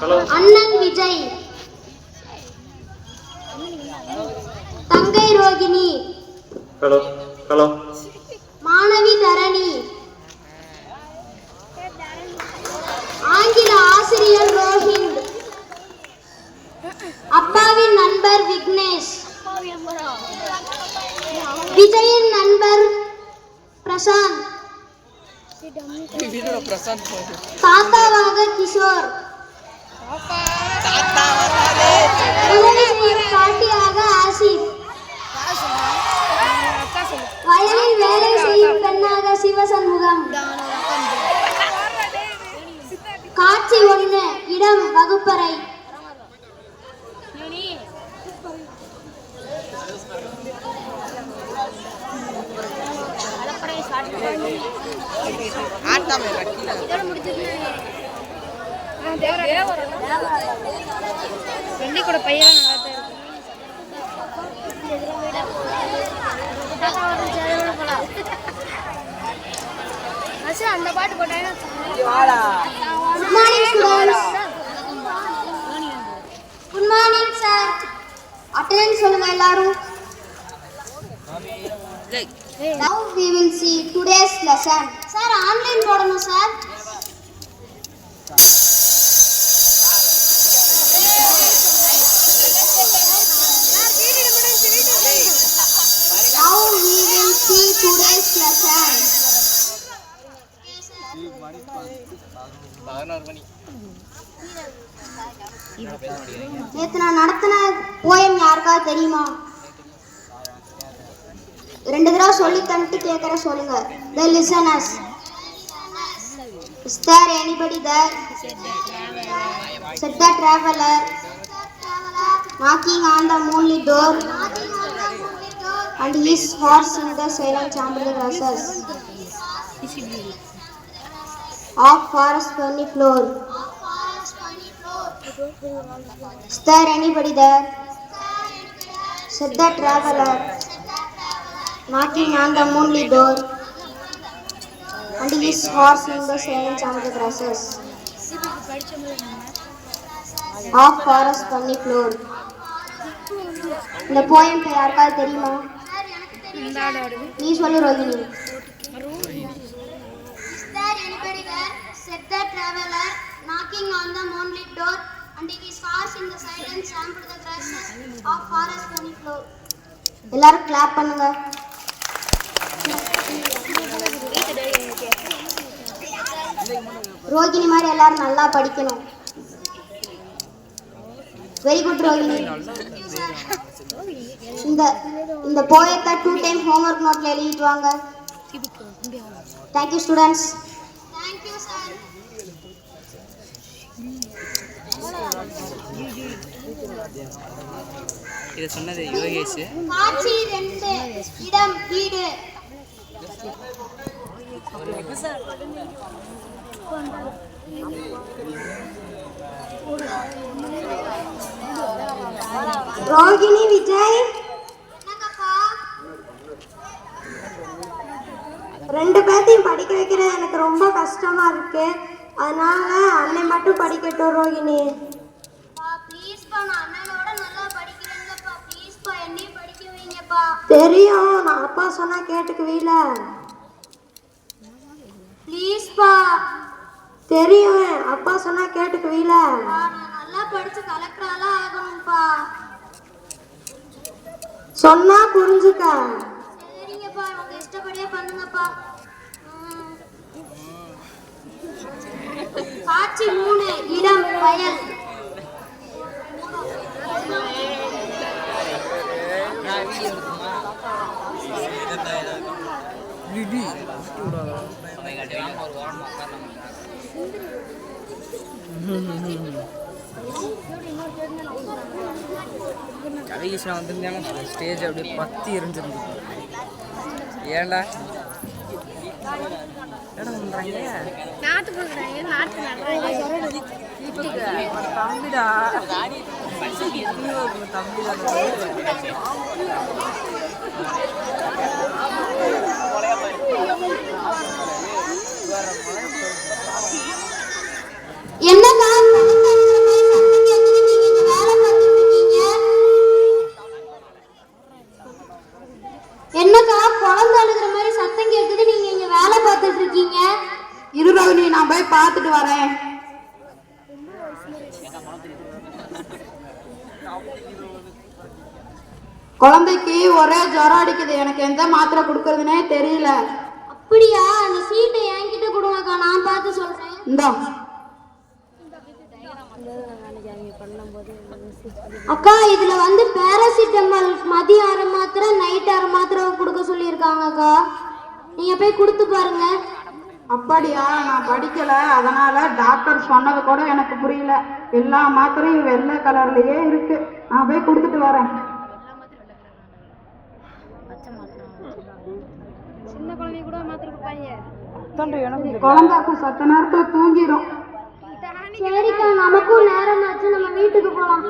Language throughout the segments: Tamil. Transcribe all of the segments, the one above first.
அண்ணன் விஜய். தங்கை ரோகிணி. Hello hello. மாணவி தரணி. ஆங்கில ஆசிரியர் ரோஹிந்த் அப்பாவின் நண்பர் விக்னேஷ். விஜயின் நண்பர் பிரசாந்த். தாத்தாவாக கிஷோர். பாட்டியாக ஆசிப் வயலில் வேலை செய்யும் பெண்ணாக சிவசண்முகம். காட்சி ஒண்ணு இடம் வகுப்பறை. வெள்ளி கூட பையன் நல்லா தான் இருக்கு. அந்த பாட்டு போட்டாங்க good morning good morning sir attendance சொல்லுங்க எல்லாரும். Now we will see today's lesson. Sir online போடணும் sir Now we will see today's lesson. நேத்து நான் நடத்தின போயம் யாருக்காவது தெரியுமா? ரெண்டு தடவை சொல்லி தந்துட்டு கேட்குற சொல்லுங்க. The listeners is there anybody there said the traveller knocking on the moonlit door and his horse in the silent chamber grasses of forest ferny floor. Is there anybody there? Said the traveler, knocking on the moonlit door, and his horse in the silent chamber grasses of forest ferny floor. இந்த போயம் யாருக்காவது தெரியுமா நீ சொல்லு Rohini Is there anybody there? Said the traveler, knocking on the moonlit door, and his horse in the silence trampled the grasses of forest funny floor. எல்லாரும் கிளாப் பண்ணுங்க ரோகிணி மாதிரி எல்லாரும் நல்லா படிக்கணும் வெரி குட் ரோகிணி இந்த இந்த போயத்தை டூ டைம் ஹோம்ஒர்க் நோட்ல எழுதிட்டு வாங்க thank you students Thank you, sir. இதை சொன்னது யோகேஷ். காட்சி ரெண்டு இடம் வீடு. ரோகிணி விஜய். ரெண்டு பேர்த்தையும் படிக்க வைக்கிறது எனக்கு ரொம்ப கஷ்டமா இருக்கு. அதனால அண்ணன் மட்டும் படிக்கட்டும் ரோகிணி. தெரியும். நான் அப்பா சொன்னா கேட்டுக்குவீல. ப்ளீஸ்ப்பா தெரியும். அப்பா சொன்னா கேட்டுக்குவீல. நல்லா படிச்சு கலெக்டராலாம் ஆகணும்ப்பா சொன்னா புரிஞ்சுக்க. சரிங்கப்பா உங்க இஷ்டப்படியே பண்ணுங்கப்பா. காட்சி மூணு இடம் வயல். கவிகிருஷ்ணா வந்திருந்தாங்க. ஸ்டேஜ் அப்படியே பத்தி எரிஞ்சிருந்தது. ஏன்டா? நாட்டு கொடுக்குறாங்க நாட்டு தம்பிடா தம்பிடா பார்த்துட்டு வரேன். குழந்தைக்கு ஒரே ஜுரம் அடிக்குது. எனக்கு எந்த மாத்திரை கொடுக்கறதுனே தெரியல. அப்படியா? அந்த சீட்டை என்கிட்ட கொடுங்கக்கா. நான் பார்த்து சொல்றேன். இந்தா. அக்கா இதுல வந்து பேராசிட்டமால் மதிய அரை மாத்திரை நைட் அரை மாத்திரை கொடுக்க சொல்லியிருக்காங்கக்கா. நீங்க போய் கொடுத்து பாருங்க. அப்படியா? நான் படிக்கல. அதனால டாக்டர் சொன்னது கூட எனக்கு புரியல. எல்லா மாத்திரையும் வெள்ளை கலர்லயே இருக்கு. நான் போய் கொடுத்துட்டு வரேன். சின்ன குழந்தை கூட மாத்திரை கொடுப்பாங்க. குழந்தைக்கு சத்த நேரத்துல தூங்கிடும் சரிக்கா நமக்கும் நேரம் ஆச்சு. நம்ம வீட்டுக்கு போலாம்.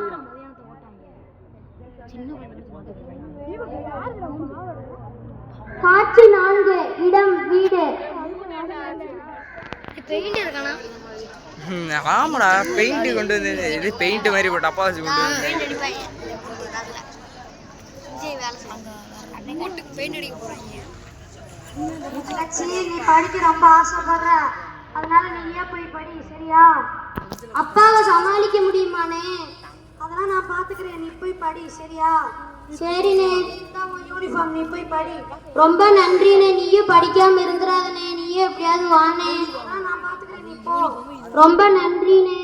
காட்சி நான்கு இடம் வீடு. ஆமாடா பெயிண்ட் கொண்டு வந்து இது பெயிண்ட் மாதிரி போட்டு அப்பா வச்சு கொண்டு வந்து. நீ படிக்க ரொம்ப ஆசைப்படுற. அதனால நீயே போய் படி சரியா? அப்பாவை சமாளிக்க முடியுமானே? அதெல்லாம் நான் பாத்துக்கிறேன் நீ போய் படி சரியா? சரிண்ணே. யூனிஃபார்ம் நீ போய் படி. ரொம்ப நன்றிண்ணே. நீயும் படிக்காம இருந்துடாதனே நீயே எப்படியாவது வானே நான் பாத்துக்கிறேன் நீ போ ரொம்ப நன்றிண்ணே.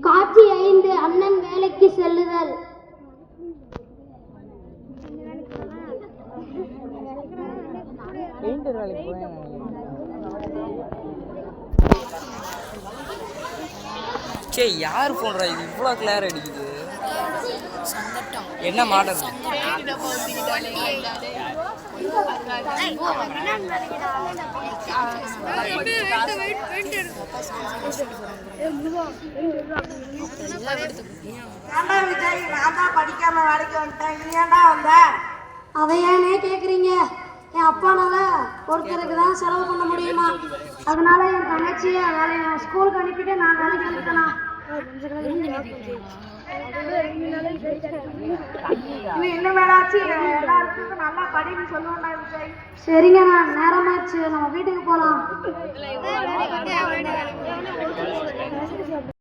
காட்சி ஐந்து அண்ணன் வேலைக்கு செல்லுதல். பெயிண்டர் வேலைக்கு போவேன் சே யார் போடுறா இது? இவ்வளோ கிளியர் அடிக்குது. என்ன மாடல் படிக்காம வேலைக்கு வந்துட்டேன் நீ ஏன்டா வந்த அதை ஏனே கேக்குறீங்க? என் அப்பானால ஒருத்தருக்கு தான் செலவு பண்ண முடியுமா? அதனால என் தங்கச்சியை வேலை ஸ்கூலுக்கு அனுப்பிட்டு நான் வேலைக்கு வந்துட்டேனா நீ இன்னும் வேலாச்சு எல்லாருக்கும் நல்லா படின்னு சொல்லுவேன்டா விஜய் சரிங்க நான் நேரமாச்சு நம்ம வீட்டுக்கு போகலாம்